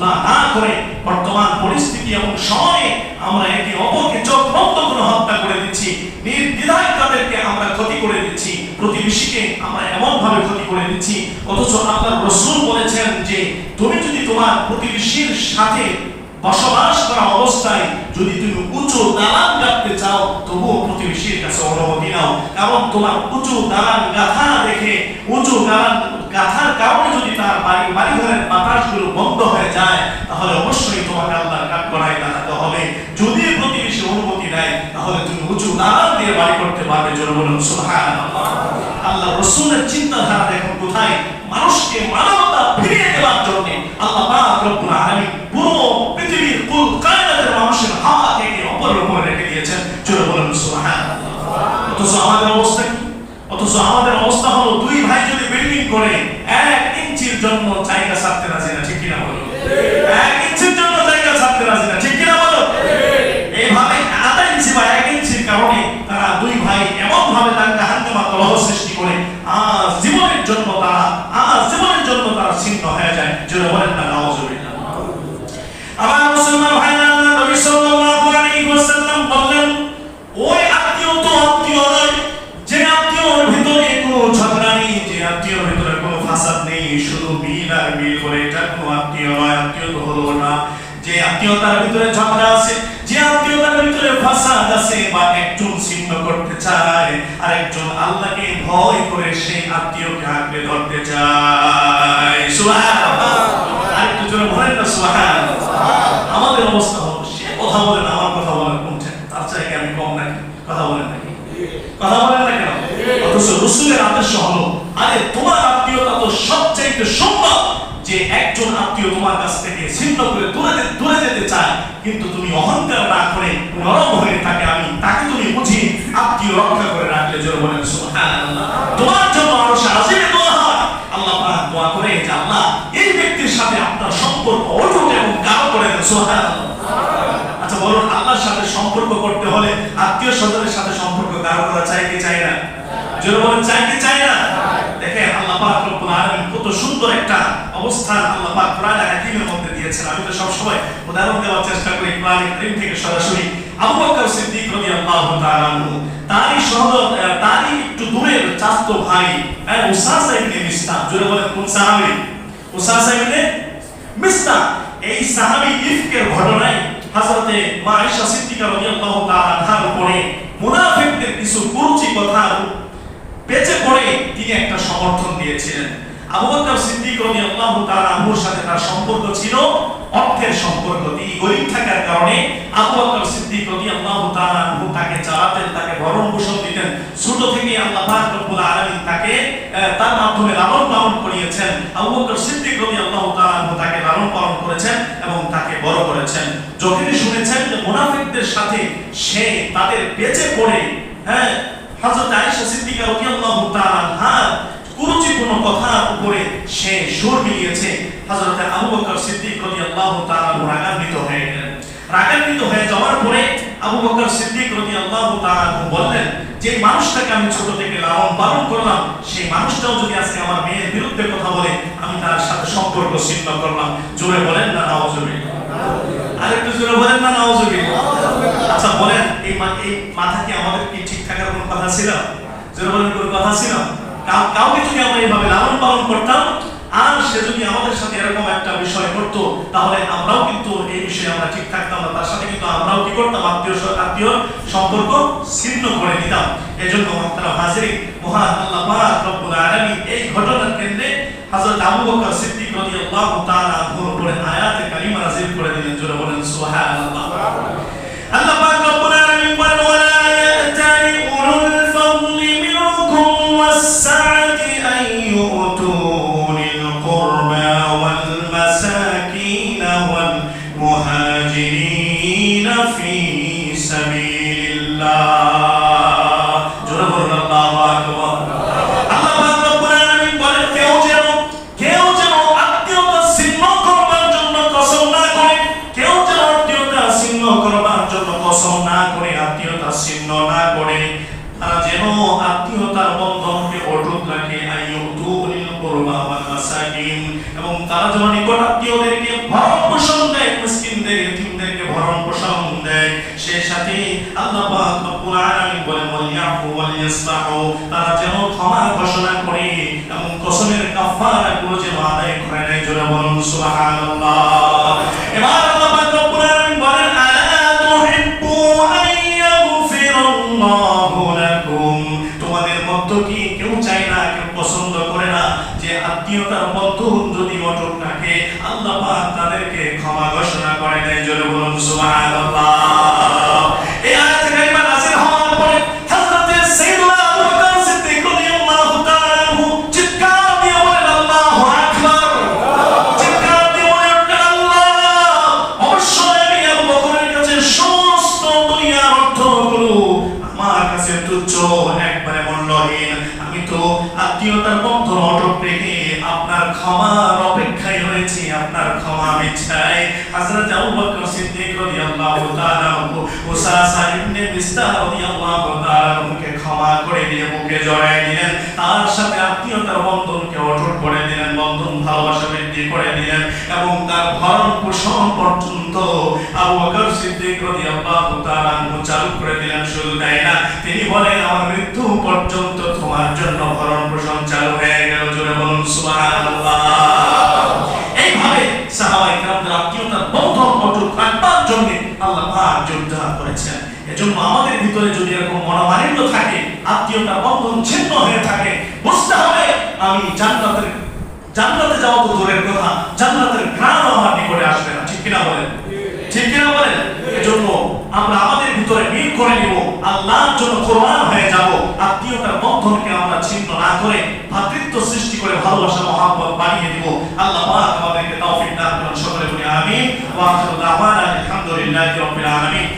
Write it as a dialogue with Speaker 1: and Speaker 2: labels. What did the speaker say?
Speaker 1: তা না করে বর্তমান পরিস্থিতি এবং সময়ে আমরা একে অপরকে চোখ বন্ধ করে হত্যা করে দিচ্ছি। নির্দ্বিধায় তাদেরকে আমরা ক্ষতি করে দিচ্ছি। প্রতিবেশীকে আমরা এমন ভাবে ক্ষতি করে দিচ্ছি। অথচ আল্লাহ রসুল বলেছেন যে, তুমি যদি তোমার প্রতিবেশীর সাথে বসবাস করা অবস্থায় যদি তুমি উঁচু দালান গাঁথতে চাও, তবুও প্রতিবেশীর কাছে অনুমতি নাও। কারণ তোমার উঁচু দালান গাথা দেখে, উঁচু দালান গাথার কারণে যদি তার বাড়ি বাড়ি রসুলের চিন্তাধারা দেখুন কোথায়? মানুষকে মানবতা ফিরিয়ে দেওয়ার জন্য আল্লাহ পাক রব্বুল আলামিন পুরো পৃথিবীর কুল কায়নাতের মানুষের হাওয়া থেকে অপরের উপরে রেখে দিয়েছেন। জোরে বলুন, সুবহানাল্লাহ। অথচ আমাদের অবস্থা কি? অথচ আমাদের অবস্থা হলো দুই ভাই যদি বিল্ডিং করে এক ইঞ্চির জন্য জায়গা ছাড়তে রাজি না, ঠিক কিনা বলো এক মুসলমান ভাইরা, নবী সাল্লাল্লাহু আলাইহি ওয়াসাল্লাম বললেন, ওই আত্মীয় তো আত্মীয় নয়, যে আত্মীয়র ভিতরে কোনো ঝগড়া নেই, যে আত্মীয়র ভিতরে কোনো ফাসাদ নেই, শুধু মিল আর মিল বলে এটা কোনো আত্মীয় নয়, আত্মীয় তো হলো না। যে আত্মীয়তার ভিতরে ঝগড়া আছে, যে আত্মীয়তার ভিতরে ফাসাদ আছে বা একজন ছিন্ন করতে চায় আর আল্লাহকে ভয় করে সেই আত্মীয়কে আঁকড়ে ধরতে চায়। সুবহানাল্লাহ। আরেকটু জোরে বলেন না, সুবহানাল্লাহ। অবস্থা হলো, সে কথা বলেন আমার কথা কোনটা তার আমি কম নাকি? কথা বলেন নাকি কথা বলেন না কেন? অথচ রসুলের আদর্শ হলো, আরে তোমার আত্মীয়তা তো সম্ভব যে একজন আত্মীয় তোমার কাছ থেকে ছিন্ন করে দূরে দূরে যেতে চায়, কিন্তু তুমি অহংকার না করে নরম হয়ে থাকে। আমি তাকে তুমি বুঝি আত্মীয় রক্ষা করে রাখলে জোর বলেন তোমার জন্য আরও সাজিয়ে দোয়া হয়। আল্লাহ দোয়া করে যে, আল্লাহ, এই ব্যক্তির সাথে আপনার সম্পর্ক অটুট এবং করে দেন সুবহানাল্লাহ। আচ্ছা বলুন, আল্লাহর সাথে সম্পর্ক করতে হলে আত্মীয় স্বজনের সাথে সম্পর্ক গাঢ় করা চাই কি চাই না? জোরে বলেন তো করি ভাই হ্যাঁ উসাসা বলেন এই সাহাবী ইফকের ঘটনায় হযরতে মা আয়েশা সিদ্দিকা রাদিয়াল্লাহু তাআলা আনহার উপরে মুনাফিকদের কিছু কুরুচি কথা পেঁচে পড়ে তিনি একটা সমর্থন দিয়েছিলেন। আবু বকর সিদ্দিক রাদিয়াল্লাহু তাআলা আনহুর সাথে তার সম্পর্ক ছিল অর্থের সম্পর্ক। তিনি গরিব থাকার কারণে আবু বকর সিদ্দিক রাদিয়াল্লাহু তাআলা আনহু তাকে চালাতেন, তাকে ভরণ পোষণ দিতেন। ছোট থেকে আল্লাহ পাক রব্বুল আলামিন তাকে তার মাধ্যমে লালন পালন করিয়েছেন। আবু বকর রাদিয়াল্লাহু তাআলা আনহু তাকে লালন পালন করেছেন এবং তাকে বড় করেছেন যখনই শুনেছেন যে মুনাফিকদের সাথে সে তাদের বেঁচে পড়ে হ্যাঁ? হযরত আয়েশা সিদ্দিকা রাদিয়াল্লাহু তাআলা কুরুচিপূর্ণ কথার উপরে সে সুর মিলিয়েছে। হযরত আবু বকর সিদ্দিক রাদিয়াল্লাহু তাআলা রাগান্বিত হয়ে গেলেন। রাগান্বিত হয়ে যাওয়ার পরে আবু বকর সিদ্দিক রাদিয়াল্লাহু তাআলা বললেন, যে মানুষটাকে আমি ছোট থেকে লালন পালন করলাম, সেই মানুষটাও যদি আজকে আমার মেয়ের বিরুদ্ধে কথা বলে, আমি তার সাথে সম্পর্ক ছিন্ন করলাম। জোরে বলেন না নাউজুবিল্লাহ আরেকটু জোরে বলেন বলেন, এই মাথা কি আমাদের কি ঠিক থাকার কোনো কথা ছিল? জোরে বলেন, কোনো কথা ছিল? কাউ- কাউকে যদি আমরা এইভাবে লালন পালন করতাম, আর সে যদি আমাদের সাথে এরকম একটা বিষয় করতো, তাহলে আমরাও কিন্তু এই বিষয়ে আমরা ঠিক থাকতাম না। তার সাথে কিন্তু আমরাও কি করতাম? আত্মীয় আত্মীয় সম্পর্ক ছিন্ন করে দিতাম এজন্য আপনারা হাজিরি মহান আল্লাহ পাক রব্বুল আলামিন এই ঘটনার কেন্দ্রে হযরত আবু বকর সিদ্দিক রাদিয়াল্লাহু তাআলা উপরে আয়াতে কারিমা নাযিল করে যেন আত্মীয়তার বন্ধনকে অটুট রাখে। এবং তারা যেন নিকট আত্মীয়দেরকে ভরণ পোষণ দেয়, মিসকিনদের এতিমদেরকে ভরণ পোষণ দেয়। সেই সাথে আল্লাহ পাক রব্বুল আলামিন বলেন তারা যেন ক্ষমা ঘোষণা করে এবং কসমের কাফারা গুলো যেন আদায় করে নেয়। জোরে বলুন, সুবহানাল্লাহ। এবার জোরে বলুন সুবহানাল্লাহ রয়েছি আপনার ক্ষমা আমি চাই হযরত আবু বকর সিদ্দিক রাদিয়াল্লাহু তাআলা আনহু উসাসা ইবনে বিস্তার রাদিয়াল্লাহু তাআলা আনহুকে ক্ষমা করে দিয়ে বুকে জড়ায় দিলেন। তার সাথে আত্মীয়তার বন্ধনকে অটুট করে দিলেন, বন্ধন ভালোবাসা বৃদ্ধি করে দিলেন এবং তার ভরণ পোষণ পর্যন্ত আবু বকর সিদ্দিক রাদিয়াল্লাহু তাআলা আনহু চালু করে দিলেন, শুধু তাই না, তিনি বলেন, আমার মৃত্যু পর্যন্ত তোমার জন্য ভরণ পোষণ চালু হয়ে ভিতরে যদি এরকম মনোমালিন্য থাকে আত্মীয়তার বন্ধন ছিন্ন হয়ে থাকে, বুঝতে হবে আমি জান্নাতের, জান্নাতে যাওয়া তো দূরের কথা, জান্নাতের গ্রাম আমার নিকটে আসবে না। ঠিক কিনা বলেন? ঠিক কিনা বলেন? এজন্য আমরা আমাদের ভিতরে মিল করে নিব, আল্লাহর জন্য কোরবান হয়ে যাব, আত্মীয়তার বন্ধনকে আমরা ছিন্ন না করে ভাতৃত্ব সৃষ্টি করে ভালোবাসা, মহাব্বত বানিয়ে দিব। আল্লাহ পাক আমাদেরকে তৌফিক দান করুন। সকলে বলি আমিন। ওয়া আখিরু দাওয়ানা আলহামদুলিল্লাহি রাব্বিল আলামিন।